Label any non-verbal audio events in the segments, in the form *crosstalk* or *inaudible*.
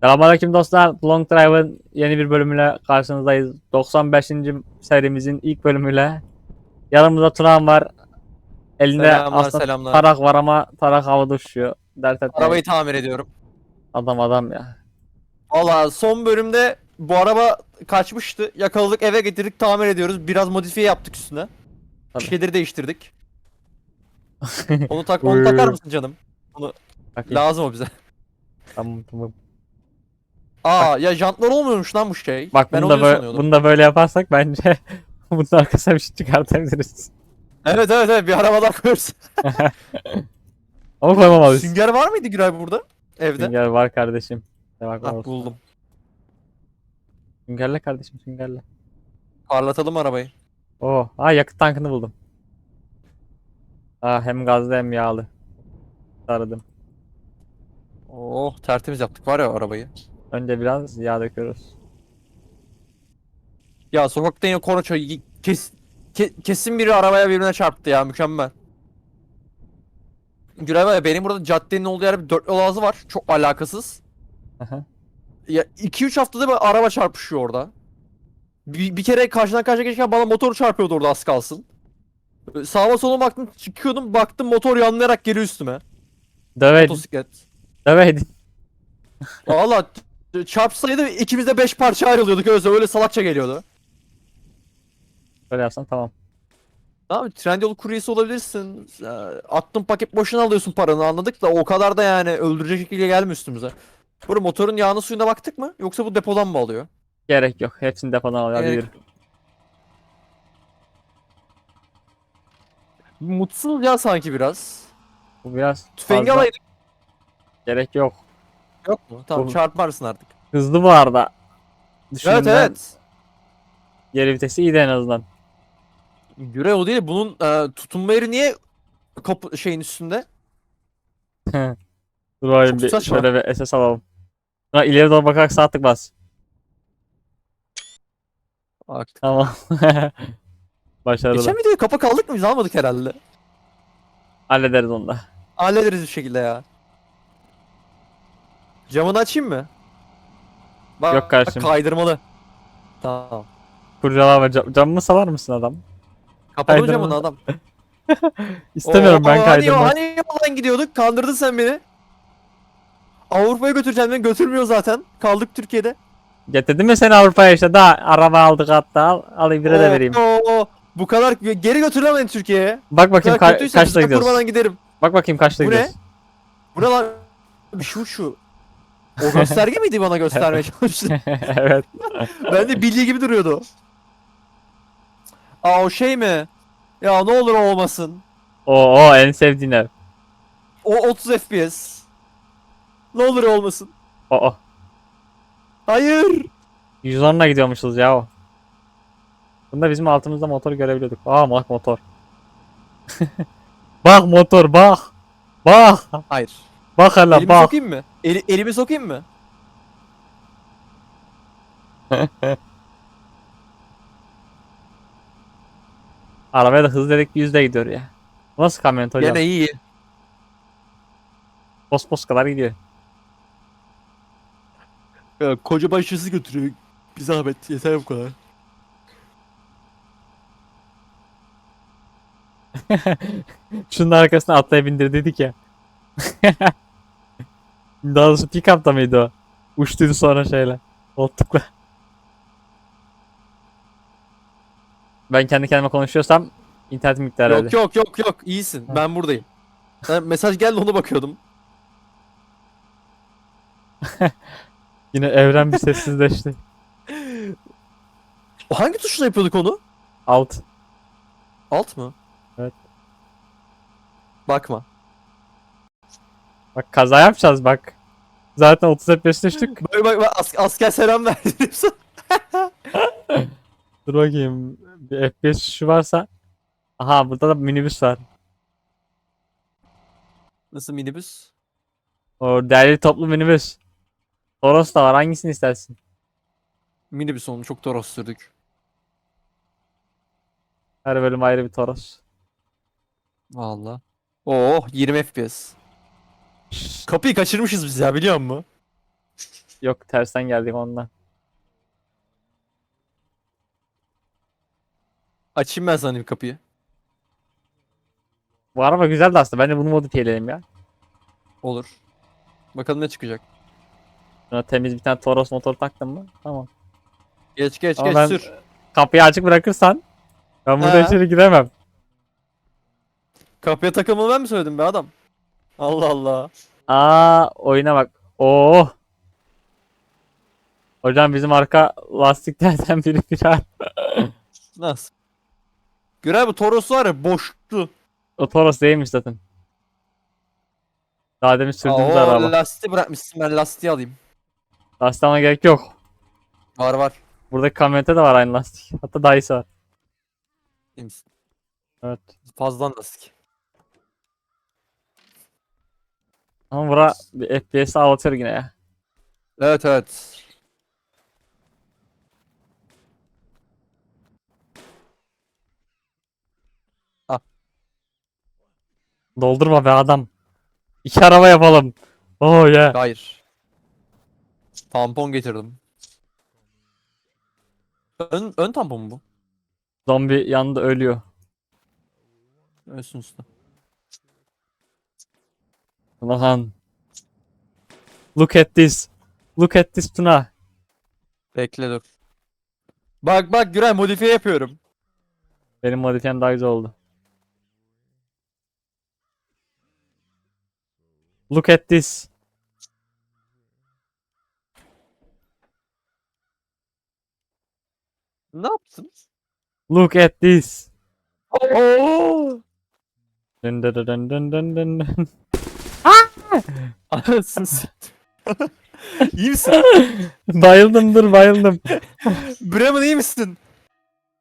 Selamünaleyküm dostlar. Long Drive'ın yeni bir bölümüyle karşınızdayız. 95. serimizin ilk bölümüyle. Yanımızda Turan var. Elinde Selamlar aslında selamlar. tarak var ama tarak havada uçuyor. Dert etme. Arabayı tamir ediyorum. Adam adam ya. Valla son bölümde bu araba kaçmıştı. Yakaladık eve getirdik tamir ediyoruz. Biraz modifiye yaptık üstüne. Tabii. Şeyleri değiştirdik. *laughs* onu tak onu takar mısın canım? Bakayım. Lazım o bize. Tamam, tamam. Aa ya jantlar olmuyormuş lan bu şey. Bak ben bunu da, böyle, bunu da böyle yaparsak bence *laughs* bunun arkasına bir şey çıkartabiliriz. Evet evet evet bir araba daha koyarız. *laughs* Ama koymamalıyız. Sünger var mıydı Güray burada? Evde. Sünger var kardeşim. Bak, Ah, buldum. Süngerle kardeşim süngerle. Parlatalım arabayı. Oo, aa yakıt tankını buldum. Aa hem gazlı hem yağlı. Aradım. Oh tertemiz yaptık var ya arabayı. Önce biraz yağ döküyoruz. Ya sokakta yine koroço kes, ke- kesin biri arabaya birbirine çarptı ya mükemmel. Güray var ya benim burada caddenin olduğu yer bir dört yol ağzı var. Çok alakasız. Aha. Ya 2-3 haftada bir araba çarpışıyor orada. Bir, bir kere karşıdan karşıya geçerken bana motor çarpıyordu orada az kalsın. Böyle Sağa sola baktım çıkıyordum baktım motor yanlayarak geliyor üstüme. Döveydin. Motosiklet. Döveydin. Valla çarpsaydı ikimiz de 5 parça ayrılıyorduk öyle öyle salakça geliyordu. Böyle yapsan tamam. Abi Trendyol kuryesi olabilirsin. Ee, Attın paket boşuna alıyorsun paranı anladık da o kadar da yani öldürecek şekilde gelme üstümüze. Burada motorun yağına suyuna baktık mı? Yoksa bu depodan mı alıyor? Gerek yok. Hepsini depodan al. Hadi Gerek yürü. Mutsuz ya sanki biraz. Bu biraz Tüfengi fazla. alaydık. Gerek yok. Yok mu? Tamam Bu- çarpmarsın artık. Hızlı bu arada. Evet Düşündüğümden evet. Geri vitesi iyi de en azından. Göre o değil. Bunun e, tutunma yeri niye kapı şeyin üstünde? *laughs* Dur bakayım Çok bir saçma. şöyle bir SS alalım. Buna ileri doğru bakarak sağ tık bas. Artık. Tamam. *laughs* Başarılı. Geçen videoyu kapak aldık mı biz almadık herhalde. Hallederiz onu da. Hallederiz bir şekilde ya. Camını açayım mı? Bak, Yok kardeşim. Kaydırmalı. Tamam. Kurcalama cam, camımı salar mısın adam? Kapalı Kaydırmalı. camını adam. *laughs* İstemiyorum Oo, ben Hani, kaydırmak. hani yoldan gidiyorduk kandırdın sen beni. Avrupa'ya götüreceğim beni götürmüyor zaten. Kaldık Türkiye'de. Getirdim mi seni Avrupa'ya işte daha araba aldık hatta al. Alayım bire de vereyim. Oo, bu kadar geri götürülemedin Türkiye'ye. Bak Bu bakayım ka- kaçta gidiyoruz. giderim. Bak bakayım kaçta Bu ne? gidiyoruz. Bu ne lan? Şu şu. O gösterge miydi bana göstermeye *laughs* çalıştı? evet. ben de bildiği gibi duruyordu. Aa o şey mi? Ya ne olur o olmasın. O o en sevdiğin ev. O 30 FPS. Ne olur o olmasın. O. Hayır. 110'la gidiyormuşuz ya o. Bunda bizim altımızda motor görebiliyorduk. Aa bak motor. *laughs* bak motor bak. Bak. Hayır. Bak hele Elimi bak. sokayım mı? Eli, elimi sokayım mı? *laughs* Arabaya da hız dedik 100'de gidiyor ya. Bu Nasıl kamyonet hocam? Gene iyi. Pos pos kadar gidiyor. Ya, koca başlısı götürüyor. Bir zahmet yeter bu kadar. *laughs* Şunun arkasına atlaya bindir dedik ya. *laughs* Daha doğrusu pick up'ta mıydı o? Uçtuydu sonra şeyle. Koltukla. Ben kendi kendime konuşuyorsam internetim gitti herhalde. Yok yok yok yok iyisin. Ben buradayım. Ben mesaj geldi ona bakıyordum. *laughs* Yine evren bir sessizleşti. O hangi tuşla yapıyorduk onu? Alt. Alt mı? Evet. Bakma. Bak kaza yapacağız bak. Zaten 30 FPS düştük. Bak bak bak as- asker selam verdi. *laughs* Dur bakayım. Bir FPS şu varsa. Aha burada da minibüs var. Nasıl minibüs? O değerli toplu minibüs. Toros da var. Hangisini istersin? Minibüs onu çok toros sürdük. Her bölüm ayrı bir Toros. Valla. Oh 20 FPS. Kapıyı kaçırmışız biz ya biliyor musun? Yok tersten geldik ondan. Açayım ben sana bir kapıyı. Bu araba güzeldi aslında. Bence bunu modifiyeleyelim ya. Olur. Bakalım ne çıkacak. Buna temiz bir tane Toros motor taktım mı? Tamam. Geç geç Ama geç ben sür. kapıyı açık bırakırsan ben burada Ha. içeri giremem. Kapıya takılmalı ben mi söyledim be adam? Allah Allah. Aa oyuna bak. Oo. Hocam bizim arka lastiklerden *laughs* biri firar. Nasıl? Görer bu Toros var ya boştu. O Toros değilmiş zaten. Daha demin sürdüğümüz Aa, o araba. lastiği bırakmışsın ben lastiği alayım. Lastik almana gerek yok. Var var. Buradaki kamyonette de var aynı lastik. Hatta daha iyisi var. İyi misin? Evet. Fazladan lastik. Ama bura bir FPS ağlatıyor yine ya. Evet evet. Doldurma be adam. İki araba yapalım. Oh yeah. Hayır. Tampon getirdim. Ön, ön tampon mu bu? Zombi yanında ölüyor. Ölsün usta. Lan. Look at this. Look at this Tuna. Bekle dur. Bak bak Güray modifiye yapıyorum. Benim modifiyem daha güzel oldu. Look at this. Ne yaptın? Look at this. Dın dın dın dın dın dın dın. Anasını satayım. *laughs* iyi misin? bayıldım dur bayıldım. Bremen iyi misin?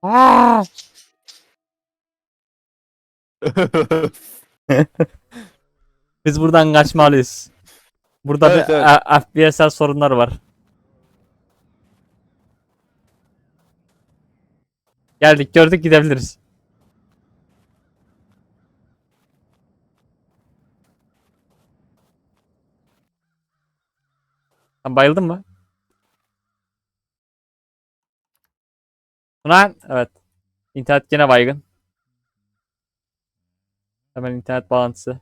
Aa! *laughs* Biz buradan kaçmalıyız. Burada Evet, bir evet. a- FPS'el sorunlar var. Geldik gördük gidebiliriz. Sen bayıldın mı? Ulan evet. İnternet gene baygın. Hemen internet bağlantısı.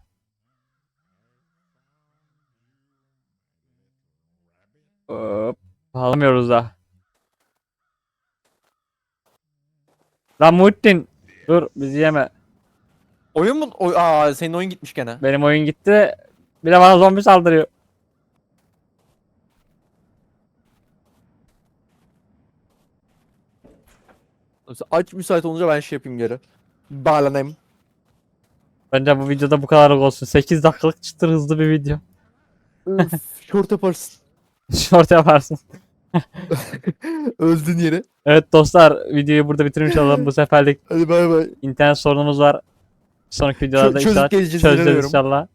Hop. Bağlamıyoruz da. Lan Muhittin. Dur bizi yeme. oyun mu? Oy Aa senin oyun gitmiş gene. Benim oyun gitti. Bir de bana zombi saldırıyor. Aç müsait olunca ben şey yapayım geri. Bağlanayım. Bence bu videoda bu kadar olsun. 8 dakikalık çıtır hızlı bir video. Öf, Short yaparsın. *laughs* Short yaparsın. *laughs* Öldün yere. Evet dostlar videoyu burada bitirmiş *laughs* olalım. Bu seferlik Hadi bay bay. internet sorunumuz var. Sonraki videolarda inşallah geleceğiz, çözeceğiz inşallah.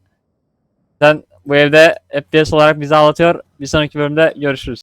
Sen bu evde FPS olarak bizi ağlatıyor. Bir sonraki bölümde görüşürüz.